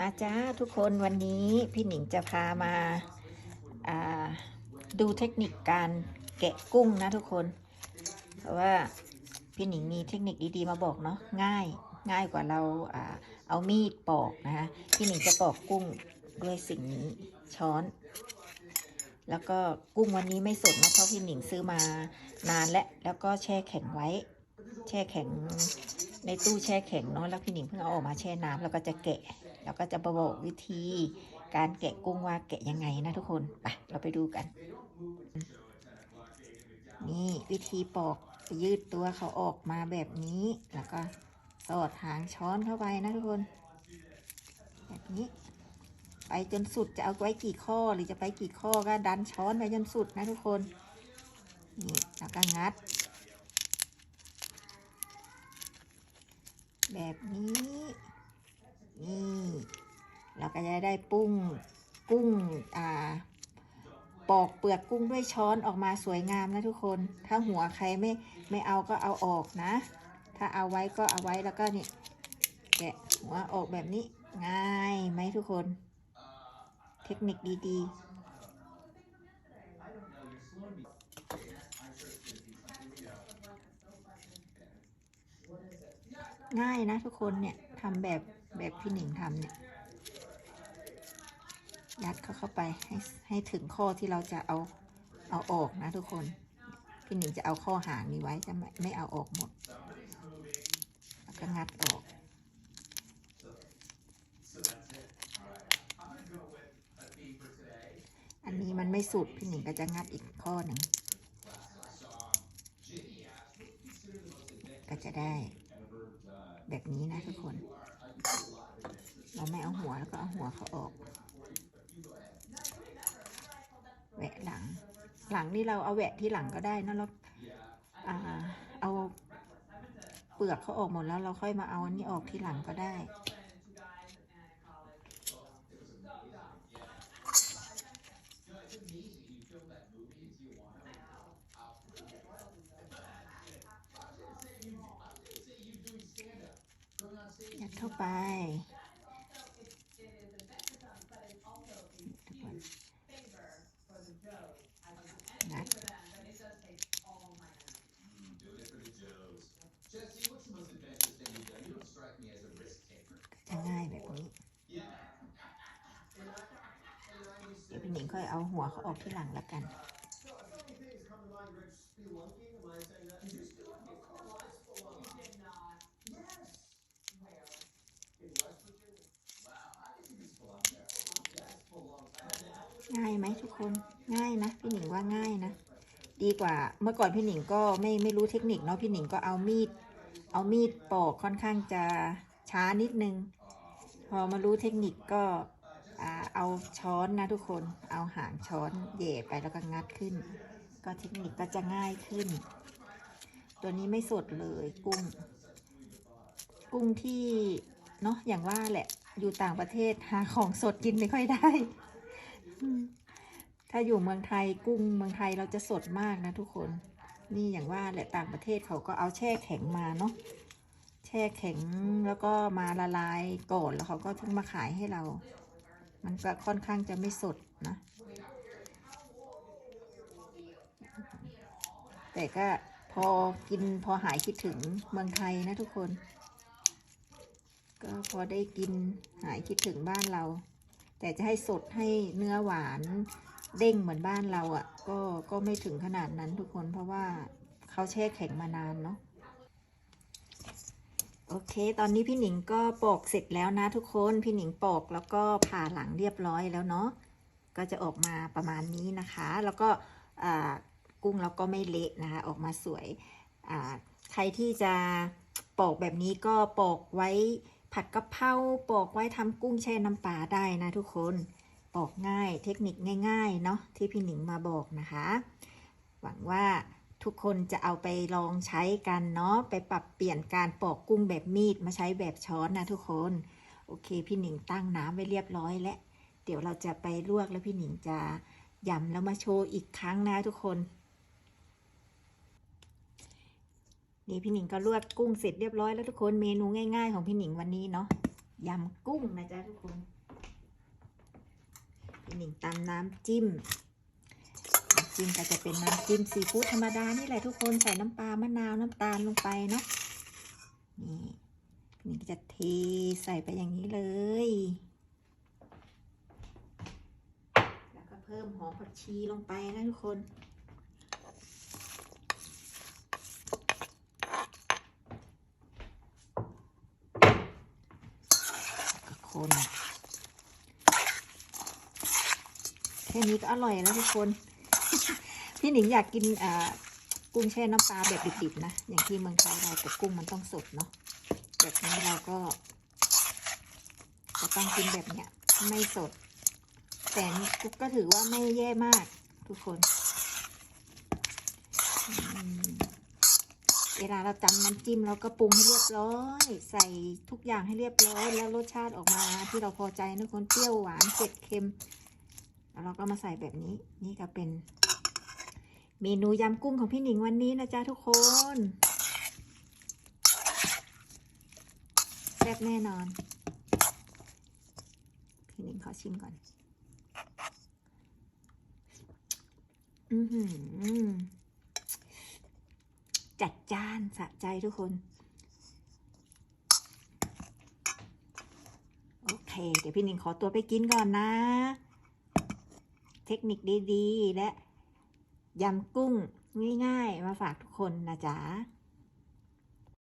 มาจ้าทุกคนวันนี้พี่หนิงจะพามาาดูเทคนิคการแกะกุ้งนะทุกคนเพราะว่าพี่หนิงมีเทคนิคดีๆมาบอกเนาะง่ายง่ายกว่าเราอาเอามีดปอกนะคะพี่หนิงจะปอกกุ้งด้วยสิ่งนี้ช้อน แล้วก็กุ้งวันนี้ไม่สดนะเพราะพี่หนิงซื้อมานานและแล้วก็แช่แข็งไว้ แช่แข็งในตู้แช่แข็งเนาะแล้วพี่หนิงเพิ่งเอาออกมาแช่น้ำแล้วก็จะแกะ แล้วก็จะบอกวิธีการแกะกุ้งว่าแกะยังไงนะทุกคนไปเราไปดูกัน นี่วิธีปอกยืดตัวเขาออกมาแบบนี้ แล้วก็สอดหางช้อนเข้าไปนะทุกคน แบบนี้ ไปจนสุดจะเอาไว้กี่ข้อหรือจะไปกี่ข้อก็ดันช้อนไปจนสุดนะทุกคนนี่แล้วก็งัด แบบนี้ นี่เราก็จะได้ปุ้งกุ้งอ่าปอกเปลือกกุ้งด้วยช้อนออกมาสวยงามนะทุกคน ถ้าหัวใครไม่ไม่เอาก็เอาออกนะ ถ้าเอาไว้ก็เอาไว้แล้วก็นี่แกะหัวออกแบบนี้ง่ายไหมทุกคน เทคนิคดีๆ ง่ายนะทุกคนเนี่ยทำแบบ แบบพี่หนิงทำเนี่ย ยัดเข้าเข้าไปให้ให้ถึงข้อที่เราจะเอาเอาออกนะทุกคน พี่หนิงจะเอาข้อหางนี้ไว้จะไม่ไม่เอาออกหมด แล้วก็งัดออกอันนี้มันไม่สุด พี่หนิงก็จะงัดอีกข้อหนึ่ง ก็จะได้แบบนี้นะทุกคน เราไม่เอาหัวแล้วก็เอาหัวเขาออกแหวะหลัง หลังนี่เราเอาแหวะที่หลังก็ได้นะแล้วอ่าเอาเปลือกเขาออกหมดแล้วเราค่อยมาเอาอันนี้ออกที่หลังก็ได้ยัดเข้าไปทุกคนงัดจะง่ายแบบนี้ เดี๋ยวพี่หนิงค่อย เอาหัวเขาออกที่หลังแล้วกัน ง่ายไหมทุกคน ง่ายนะ พี่หนิงว่าง่ายนะ ดีกว่าเมื่อก่อนพี่หนิงก็ไม่ไม่รู้เทคนิคเนาะพี่หนิงก็เอามีด เอามีดปอกค่อนข้างจะช้านิดนึง พอมารู้เทคนิคก็ เอาช้อนนะทุกคน เอาหางช้อนเหย่ไปแล้วก็งัดขึ้น ก็เทคนิคก็จะง่ายขึ้น ตัวนี้ไม่สดเลยกุ้ง กุ้งที่เนาะอย่างว่าแหละ อยู่ต่างประเทศหาของสดกินไม่ค่อยได้ ถ้าอยู่เมืองไทยกุ้งเมืองไทยเราจะสดมากนะทุกคน นี่อย่างว่าแหละต่างประเทศเขาก็เอาแช่แข็งมาเนาะแช่แข็งแล้วก็มาละลายก่อนแล้วเขาก็ถึงมาขายให้เรา มันก็ค่อนข้างจะไม่สดนะ แต่ก็พอกินพอหายคิดถึงเมืองไทยนะทุกคน ก็พอได้กินหายคิดถึงบ้านเรา แต่จะให้สดให้เนื้อหวานเด้งเหมือนบ้านเราอะ่ะ ก็ก็ไม่ถึงขนาดนั้นทุกคนเพราะว่าเขาแช่แข็งมานานเนาะ โอเค ตอนนี้พี่หนิงก็ปอกเสร็จแล้วนะทุกคน พี่หนิงปอกแล้วก็ผ่าหลังเรียบร้อยแล้วเนาะ ก็จะออกมาประมาณนี้นะคะ แล้วก็กุ้งเราก็ไม่เละนะคะ ออกมาสวย ใครที่จะปอกแบบนี้ก็ปอกไว้ผัดกะเพราปอกไว้ทำกุ้งแช่น้ำปลาได้นะทุกคน ปอกง่าย เทคนิคง่ายๆ เนาะที่พี่หนิงมาบอกนะคะ หวังว่า ทุกคนจะเอาไปลองใช้กันเนาะไปปรับเปลี่ยนการปอกกุ้งแบบมีดมาใช้แบบช้อนนะทุกคน โอเค พี่หนิงตั้งน้ำไว้เรียบร้อยแล้วเดี๋ยวเราจะไปลวกแล้วพี่หนิงจะยำแล้วมาโชว์อีกครั้งนะทุกคน นี่พี่หนิงก็ลวกกุ้งเสร็จเรียบร้อยแล้วทุกคนเมนูง่าย ๆ ของพี่หนิงวันนี้เนาะยำกุ้งนะจ๊ะทุกคน พี่หนิงตำน้ำจิ้ม จิ้มก็จะเป็นน้ำจิ้มซีฟู้ดธรรมดานี่แหละทุกคนใส่น้ำปลามะนาวน้ำตาลลงไปเนาะนี่พี่จะเทใส่ไปอย่างนี้เลย แล้วก็เพิ่มหอมผักชีลงไปนะทุกคนคนแค่นี้ก็อร่อยแล้วทุกคน พี่หนิงอยากกินกุ้งแช่น้ำปลาแบบดิบๆนะ อย่างที่เมืองไทยเราแต่กุ้งมันต้องสดเนาะแบบนี้เราก็จะต้องกินแบบเนี้ยไม่สด แต่นี่ก็ถือว่าไม่แย่มากทุกคนเวลาเราจำน้ำจิ้มเราก็ปรุงให้เรียบร้อย ใส่ทุกอย่างให้เรียบร้อย แล้วรสชาติออกมาที่เราพอใจนะทุกคนเปรี้ยวหวานเผ็ดเค็ม แล้วเราก็มาใส่แบบนี้ นี่ก็เป็น เมนูยำกุ้งของพี่หนิงวันนี้นะจ๊ะทุกคนแซ่บแน่นอน พี่หนิงขอชิมก่อน อือหือจัดจ้านสะใจทุกคน โอเค เดี๋ยวพี่หนิงขอตัวไปกินก่อนนะ เทคนิคดีๆ และยำกุ้งง่ายๆ มาฝากทุกคนนะจ๊ะ